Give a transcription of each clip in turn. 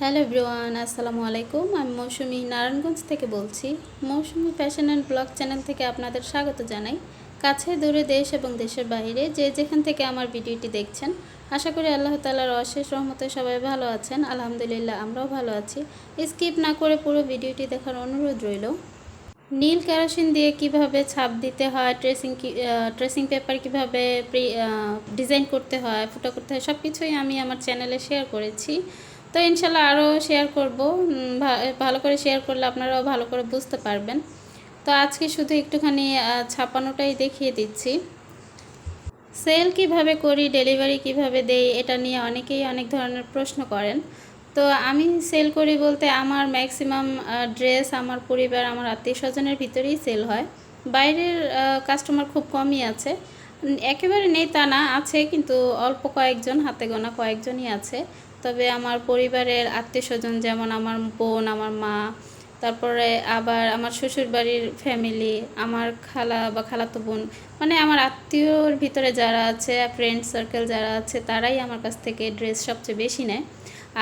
Hello everyone, আসসালামু আলাইকুম। আমি মৌসুমি নারায়ণগঞ্জ থেকে বলছি। Mousumi fashion and blog channel থেকে আপনাদের স্বাগত জানাই। কাছে, দূরে দেশ এবং দেশের বাইরে যে যেখান থেকে আমার ভিডিওটি দেখছেন, আশা করি আল্লাহ তালার অশেষ রহমতে সবাই ভালো আছেন। আলহামদুলিল্লাহ, আমরাও ভালো আছি। স্কিপ না করে পুরো ভিডিওটি দেখার অনুরোধ রইল। নীল কেরোসিন দিয়ে কীভাবে ছাপ দিতে হয় ট্রেসিং ট্রেসিং পেপার কীভাবে ডিজাইন করতে হয়, ফুটো করতে হয় সব কিছুই আমি আমার চ্যানেলে শেয়ার করেছি। তো ইনশাল্লাহ আরও শেয়ার করব। ভালো করে শেয়ার করলে আপনারাও ভালো করে বুঝতে পারবেন। তো আজকে শুধু একটুখানি ছাপানোটাই দেখিয়ে দিচ্ছি। সেল কীভাবে করি, ডেলিভারি কীভাবে দেই, এটা নিয়ে অনেকেই অনেক ধরনের প্রশ্ন করেন। তো আমি সেল করি বলতে আমার ম্যাক্সিমাম ড্রেস আমার পরিবার, আমার আত্মীয় স্বজনের ভিতরেই সেল হয়। বাইরের কাস্টমার খুব কমই আছে। একেবারে নেই তা না, আছে কিন্তু অল্প কয়েকজন, হাতে গোনা কয়েকজনই আছে। তবে আমার পরিবারের আত্মীয় স্বজন যেমন আমার বোন, আমার মা, তারপরে আবার আমার শ্বশুর বাড়ির ফ্যামিলি আমার খালা বা খালাতো বোন মানে আমার আত্মীয়র ভিতরে যারা আছে ফ্রেন্ড সার্কেল যারা আছে, তারাই আমার কাছ থেকে ড্রেস সবচেয়ে বেশি নেয়।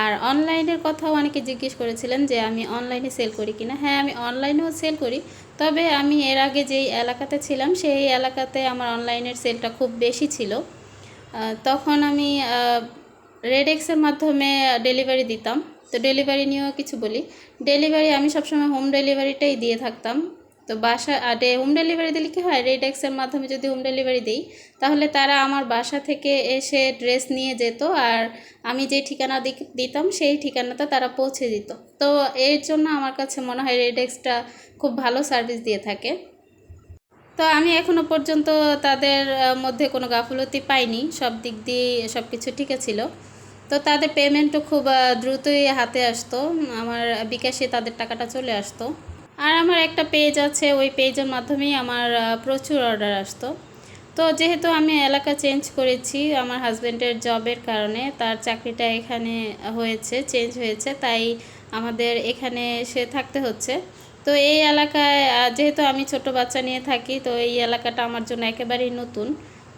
আর অনলাইনের কথাও অনেকে জিজ্ঞেস করেছিলেন যে আমি অনলাইনে সেল করি কিনা। হ্যাঁ আমি অনলাইনেও সেল করি। তবে আমি এর আগে যেই এলাকাতে ছিলাম, সেই এলাকাতে আমার অনলাইনের সেলটা খুব বেশি ছিল। তখন আমি রেডেক্সের মাধ্যমে ডেলিভারি দিতাম। তো ডেলিভারি নিয়েও কিছু বলি। ডেলিভারি আমি সবসময় হোম ডেলিভারিটাই দিয়ে থাকতাম। তো বাসা হোম ডেলিভারি দিলে কি হয়? রেডেক্সের মাধ্যমে যদি হোম ডেলিভারি দিই, তাহলে তারা আমার বাসা থেকে এসে ড্রেস নিয়ে যেত আর আমি যে ঠিকানা দিতাম সেই ঠিকানাতে তারা পৌঁছে দিত। তো এর জন্য আমার কাছে মনে হয় রেডেক্সটা খুব ভালো সার্ভিস দিয়ে থাকে। তো আমি এখনও পর্যন্ত তাদের মধ্যে কোনো গাফলতি পাইনি। সব দিক দিয়ে সব কিছু ঠিক ছিল। তো তাদের পেমেন্টও খুব দ্রুতই হাতে আসতো। আমার বিকাশে তাদের টাকাটা চলে আসতো। আর আমার একটা পেজ আছে, ওই পেজের মাধ্যমেই আমার প্রচুর অর্ডার আসতো। তো যেহেতু আমি এলাকা চেঞ্জ করেছি, আমার হাজব্যান্ডের জবের কারণে তার চাকরিটা এখানে হয়েছে চেঞ্জ হয়েছে, তাই আমাদের এখানে সে থাকতে হচ্ছে। তো এই এলাকায় যেহেতু আমি ছোট বাচ্চা নিয়ে থাকি, তো এই এলাকাটা আমার জন্য একেবারেই নতুন।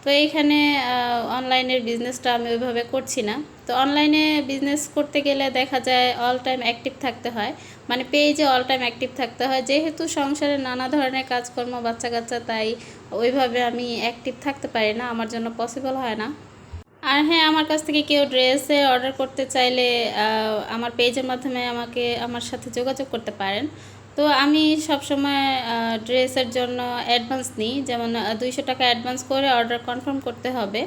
তো এইখানে অনলাইনের বিজনেসটা আমি ওইভাবে করছি না। তো অনলাইনে বিজনেস করতে গেলে দেখা যায় অল টাইম অ্যাক্টিভ থাকতে হয়। মানে পেজে অল টাইম অ্যাক্টিভ থাকতে হয়। যেহেতু সংসারে নানা ধরনের কাজকর্ম বাচ্চা কাচ্চা তাই ওইভাবে আমি অ্যাক্টিভ থাকতে পারি না। আমার জন্য পসিবল হয় না। আর হ্যাঁ আমার কাছ থেকে কেউ ড্রেসে অর্ডার করতে চাইলে আমার পেজের মাধ্যমে আমাকে, আমার সাথে যোগাযোগ করতে পারেন। তো আমি সবসময় ড্রেসের জন্য অ্যাডভান্স নিই। যেমন দুইশো টাকা অ্যাডভান্স করে অর্ডার কনফার্ম করতে হবে।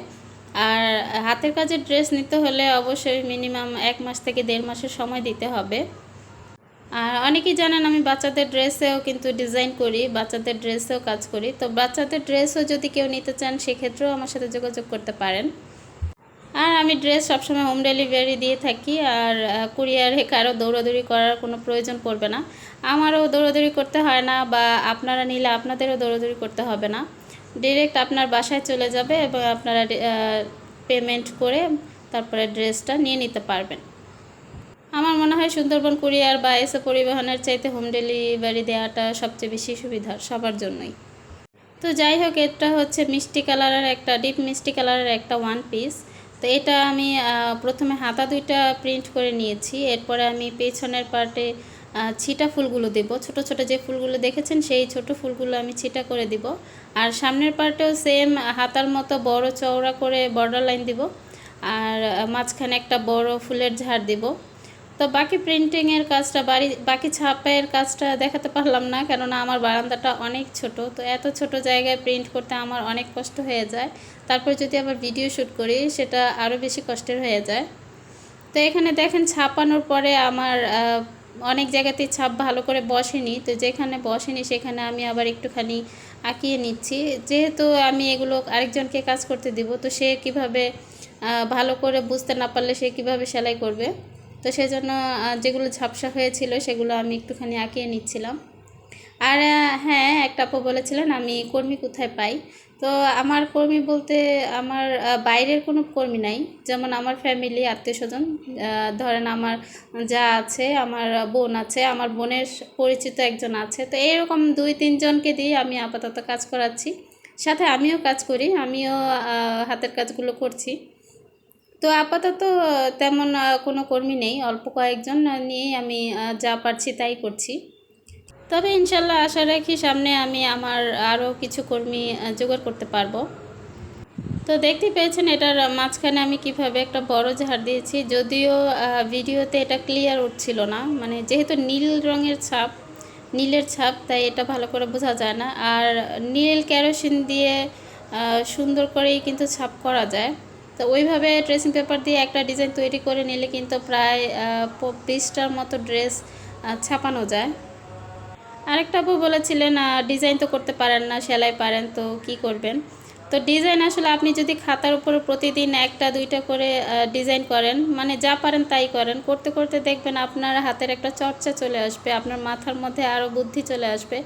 আর হাতের কাজের ড্রেস নিতে হলে অবশ্যই মিনিমাম এক মাস থেকে দেড় মাসের সময় দিতে হবে। আর অনেকেই জানেন আমি বাচ্চাদের ড্রেসেও কিন্তু ডিজাইন করি, বাচ্চাদের ড্রেসেও কাজ করি। তো বাচ্চাদের ড্রেসও যদি কেউ নিতে চান, সেক্ষেত্রেও আমার সাথে যোগাযোগ করতে পারেন। আর আমি ড্রেস সবসময় হোম ডেলিভারি দিয়ে থাকি, আর কুরিয়ারে কারও দৌড়াদৌড়ি করার কোনো প্রয়োজন পড়বে না। আমারও দৌড়াদৌড়ি করতে হয় না, বা আপনারা নিলে আপনাদেরও দৌড়াদৌড়ি করতে হবে না। ডিরেক্ট আপনার বাসায় চলে যাবে এবং আপনারা পেমেন্ট করে তারপরে ড্রেসটা নিয়ে নিতে পারবেন। আমার মনে হয় সুন্দরবন কুরিয়ার বা এসে পরিবহনের চাইতে হোম ডেলিভারি দেওয়াটা সবচেয়ে বেশি সুবিধার সবার জন্যই। তো যাই হোক, এটা হচ্ছে মিষ্টি কালারের একটা ডিপ মিষ্টি কালারের একটা ওয়ান পিস তো এটা আমি প্রথমে হাতা দুইটা প্রিন্ট করে নিয়েছি। এরপরে আমি পেছনের পার্টে ছিটা ফুলগুলো দেব। ছোট ছোট যে ফুলগুলো দেখেছেন, সেই ছোট ফুলগুলো আমি ছিটা করে দিব। আর সামনের পার্টেও সেম হাতার মতো বড় চওড়া করে বর্ডার লাইন দিব। আর মাঝখানে একটা বড় ফুলের ঝাড় দিব। তো বাকি প্রিন্টিংয়ের কাজটা, বাড়ি, বাকি ছাপের কাজটা দেখাতে পারলাম না, কেননা আমার বারান্দাটা অনেক ছোট। তো এত ছোট জায়গায় প্রিন্ট করতে আমার অনেক কষ্ট হয়ে যায়। তারপর যদি আবার ভিডিও শ্যুট করি, সেটা আরও বেশি কষ্টের হয়ে যায়। তো এখানে দেখেন, ছাপানোর পরে আমার অনেক জায়গাতেই ছাপ ভালো করে বসেনি, তো যেখানে বসেনি সেখানে আমি আবার একটুখানি আঁকিয়ে নিচ্ছি। যেহেতু আমি এগুলো আরেকজনকে কাজ করতে দিব, তো সে কীভাবে ভালো করে বুঝতে না পারলে সে কীভাবে সেলাই করবে? তো সেজন্য যেগুলো ঝাপসা হয়েছিল সেগুলো আমি একটুখানি আঁকিয়ে নিচ্ছিলাম। আর হ্যাঁ একটা আপু বলেছিলেন, আমি কর্মী কোথায় পাই? তো আমার কর্মী বলতে আমার বাইরের কোনো কর্মী নাই। যেমন আমার ফ্যামিলি আত্মীয় স্বজন ধরেন আমার যা আছে, আমার বোন আছে, আমার বোনের পরিচিত একজন আছে। তো এরকম দুই, তিনজনকে দিয়ে আমি আপাতত কাজ করাচ্ছি। সাথে আমিও কাজ করি, আমিও হাতের কাজগুলো করছি। তো আপাতত তেমন কোনো কর্মী নেই, অল্প কয়েকজন নিয়েই আমি যা পারছি তাই করছি। তবে ইনশাল্লাহ আশা রাখি সামনে আমি আমার আরও কিছু কর্মী জোগাড় করতে পারব। তো দেখতে পেয়েছেন এটার মাঝখানে আমি কীভাবে একটা বড় ঝাড় দিয়েছি। যদিও ভিডিওতে এটা ক্লিয়ার উঠছিল না। মানে যেহেতু নীল রঙের ছাপ, নীলের ছাপ, তাই এটা ভালো করে বোঝা যায় না। আর নীল ক্যারোসিন দিয়ে সুন্দর করেই কিন্তু ছাপ করা যায়। তো ওইভাবে ড্রেসিং পেপার দিয়ে একটা ডিজাইন তৈরি করে নিলে কিন্তু প্রায় বিশটার মতো ড্রেস ছাপানো যায়। আরেকটা আপু বলেছিলেন ডিজাইন তো করতে পারেন না, সেলাই পারেন, তো কি করবেন? তো ডিজাইন আসলে আপনি যদি খাতার উপরে প্রতিদিন একটা, দুইটা করে ডিজাইন করেন মানে যা পারেন তাই করেন, করতে করতে দেখবেন আপনার হাতের একটা চর্চা চলে আসবে, আপনার মাথার মধ্যে আরও বুদ্ধি চলে আসবে,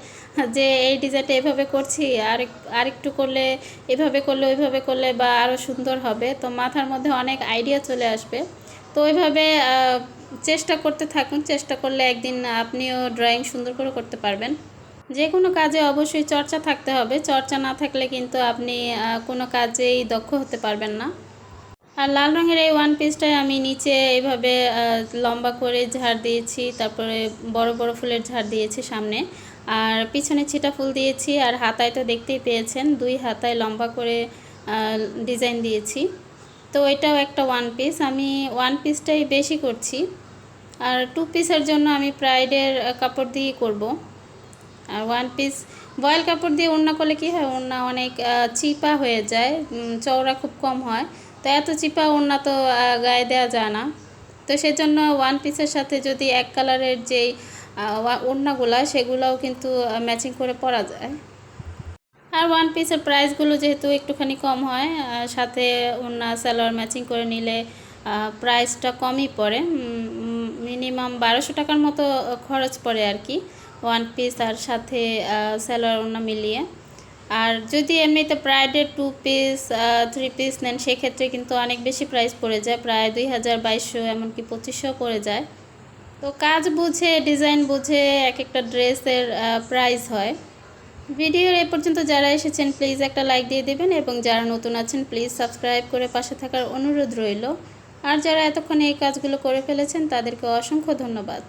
যে এই ডিজাইনটা এভাবে করছি আর আরেকটু করলে এভাবে করলে, ওইভাবে করলে বা আরও সুন্দর হবে, তো মাথার মধ্যে অনেক আইডিয়া চলে আসবে। তো ওইভাবে চেষ্টা করতে থাকুন, চেষ্টা করলে একদিন আপনিও ড্রয়িং সুন্দর করে করতে পারবেন। যে কোনো কাজে অবশ্যই চর্চা থাকতে হবে, চর্চা না থাকলে কিন্তু আপনি কোনো কাজেই দক্ষ হতে পারবেন না। আর লাল রঙের এই ওয়ান পিসটায় আমি নিচে এইভাবে লম্বা করে ঝাড় দিয়েছি, তারপরে বড় বড় ফুলের ঝাড় দিয়েছি সামনে। আর পিছনে ছিটা ফুল দিয়েছি, আর হাতায় তো দেখতেই পেয়েছেন, দুই হাতায় লম্বা করে ডিজাইন দিয়েছি। তো এটাও একটা ওয়ান পিস আমি ওয়ান পিসটাই বেশি করছি। আর টু পিসের জন্য আমি প্রাইডের কাপড় দিয়ে করব। আর ওয়ান পিস বয়েল কাপড় দিয়ে ওড়না করলে কি হয়? ওড়না অনেক চিপা হয়ে যায় চওড়া খুব কম হয়। তো এত চিপা ওড়না তো গায়ে দেওয়া যায় না। তো সেজন্য ওয়ান পিসের সাথে যদি এক কালারের যেই ওড়নাগুলো সেগুলোও কিন্তু ম্যাচিং করে পরা যায়। আর ওয়ান পিসের প্রাইসগুলো যেহেতু একটুখানি কম হয় সাথে ওড়না সালোয়ার ম্যাচিং করে নিলে প্রাইসটা কমই পড়ে। মিনিমাম বারোশো টাকার মতো খরচ পড়ে আর কি। ওয়ান পিস আর সাথে আহ, সালোয়ার ওড়না মিলিয়ে। আর যদি এমনিতে ব্রাইডের টু পিস থ্রি পিস নেন সেক্ষেত্রে কিন্তু অনেক বেশি প্রাইস পড়ে যায়। প্রায় দুই হাজার বাইশশো এমনকি পঁচিশশো পড়ে যায়। তো কাজ বুঝে ডিজাইন বুঝে এক একটা ড্রেসের প্রাইস হয়। ভিডিওর এ পর্যন্ত যারা এসেছেন প্লিজ একটা লাইক দিয়ে দেবেন এবং যারা নতুন আছেন প্লিজ সাবস্ক্রাইব করে পাশে থাকার অনুরোধ রইল। আর যারা এতক্ষণ এই কাজগুলো করে ফেলেছেন, তাদেরকে অসংখ্য ধন্যবাদ।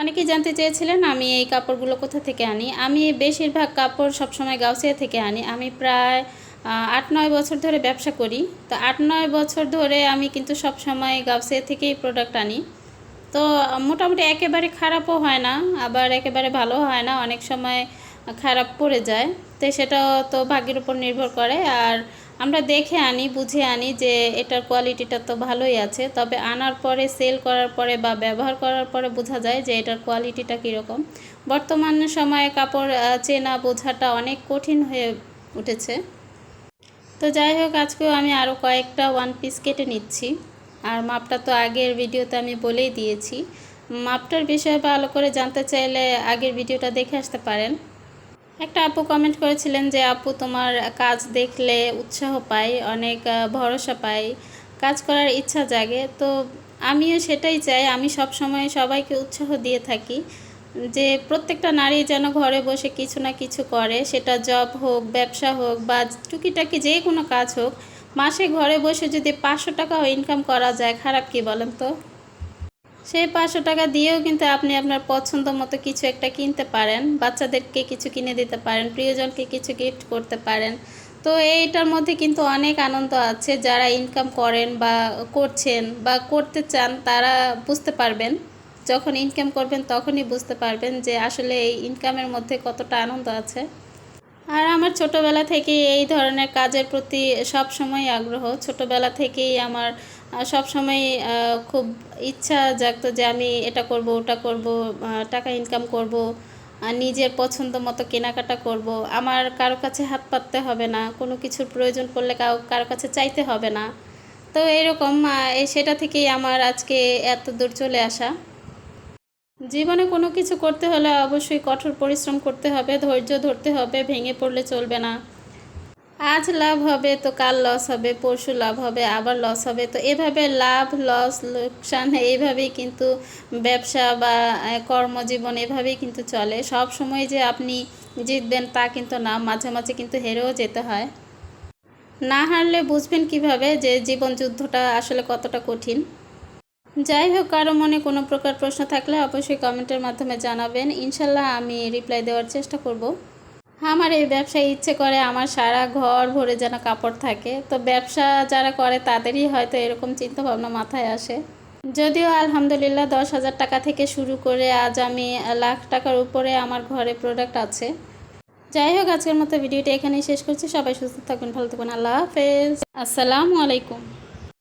অনেকেই জানতে চেয়েছিলেন, আমি এই কাপড়গুলো কোথা থেকে আনি? আমি বেশিরভাগ কাপড় সবসময় গাউসিয়া থেকে আনি। আমি প্রায় আট নয় বছর ধরে ব্যবসা করি। তো আট নয় বছর ধরে আমি কিন্তু সবসময় গাউসিয়া থেকেই প্রোডাক্ট আনি। তো মোটামুটি একেবারে খারাপও হয় না, আবার একেবারে ভালো হয় না। অনেক সময় খারাপ পড়ে যায়। তো সেটাও তো ভাগ্যের উপর নির্ভর করে। আর আমরা দেখে আনি, বুঝে আনি যে এটার কোয়ালিটিটা তো ভালোই আছে। তবে আনার পরে সেল করার পরে বা ব্যবহার করার পরে বোঝা যায় যে এটার কোয়ালিটিটা কীরকম। বর্তমান সময়ে কাপড় চেনা বোঝাটা অনেক কঠিন হয়ে উঠেছে। তো যাই হোক, আজকেও আমি আরও কয়েকটা ওয়ান পিস কেটে নিচ্ছি। আর মাপটা তো আগের ভিডিওতে আমি বলেই দিয়েছি। মাপটার বিষয়ে ভালো করে জানতে চাইলে আগের ভিডিওটা দেখে আসতে পারেন। একটা আপু কমেন্ট করেছিলেন যে, আপু, তোমার কাজ দেখলে উৎসাহ পাই, অনেক ভরসা পাই, কাজ করার ইচ্ছা জাগে। তো আমিও সেটাই চাই। আমি সব সময় সবাইকে উৎসাহ দিয়ে থাকি যে, প্রত্যেকটা নারী যেন ঘরে বসে কিছু না কিছু করে। সেটা জব হোক, ব্যবসা হোক বা টুকিটাকি যে কোনো কাজ হোক, মাসে ঘরে বসে যদি পাঁচশো টাকাও ইনকাম করা যায়, খারাপ কি বলেন তো? সেই পাঁচশো টাকা দিয়েও কিন্তু আপনি আপনার পছন্দ মতো কিছু একটা কিনতে পারেন, বাচ্চাদেরকে কিছু কিনে দিতে পারেন, প্রিয়জনকে কিছু গিফট করতে পারেন। তো এইটার মধ্যে কিন্তু অনেক আনন্দ আছে, যারা ইনকাম করেন বা করছেন বা করতে চান তারা বুঝতে পারবেন। যখন ইনকাম করবেন তখনই বুঝতে পারবেন যে আসলে এই ইনকামের মধ্যে কতটা আনন্দ আছে। আর আমার ছোটবেলা থেকে এই ধরনের কাজের প্রতি সব সময় আগ্রহ। ছোটবেলা থেকেই আমার সব সময় খুব ইচ্ছা জাগতো যে আমি এটা করব, ওটা করব টাকা ইনকাম করব নিজের পছন্দ মতো কেনাকাটা করব। আমার কারও কাছে হাত পাততে হবে না, কোনো কিছুর প্রয়োজন পড়লে কাউ, কারও কাছে চাইতে হবে না। তো এরকম সেটা থেকেই আমার আজকে এত দূর চলে আসা। জীবনে কোনো কিছু করতে হলে অবশ্যই কঠোর পরিশ্রম করতে হবে, ধৈর্য ধরতে হবে, ভেঙে পড়লে চলবে না। আজ লাভ হবে তো কাল লস হবে, পরশু লাভ হবে, আবার লস হবে। তো এভাবে লাভ, লস, লোকসান, এইভাবেই কিন্তু ব্যবসা বা কর্মজীবন এভাবেই কিন্তু চলে। সব সময় যে আপনি জিতবেন তা কিন্তু না, মাঝে মাঝে কিন্তু হেরেও যেতে হয়। না হারলে বুঝবেন কীভাবে যে জীবন যুদ্ধটা আসলে কতটা কঠিন। যাই হোক, কারও মনে কোনো প্রকার প্রশ্ন থাকলে অবশ্যই কমেন্টের মাধ্যমে জানাবেন। ইনশাল্লাহ আমি রিপ্লাই দেওয়ার চেষ্টা করব। আমার এই ব্যবসায় ইচ্ছে করে আমার সারা ঘর ভরে যেন কাপড় থাকে। তো ব্যবসা যারা করে তাদেরই হয়তো এরকম চিন্তা ভাবনা মাথায় আসে। যদিও আলহামদুলিল্লাহ দশ হাজার টাকা থেকে শুরু করে আজ আমি লাখ টাকার উপরে আমার ঘরে প্রোডাক্ট আছে। যাই হোক, আজকের মতো ভিডিওটা এখানেই শেষ করছি। সবাই সুস্থ থাকুন, ভালো থাকবেন আল্লাহ হাফেজ। আসসালামু আলাইকুম।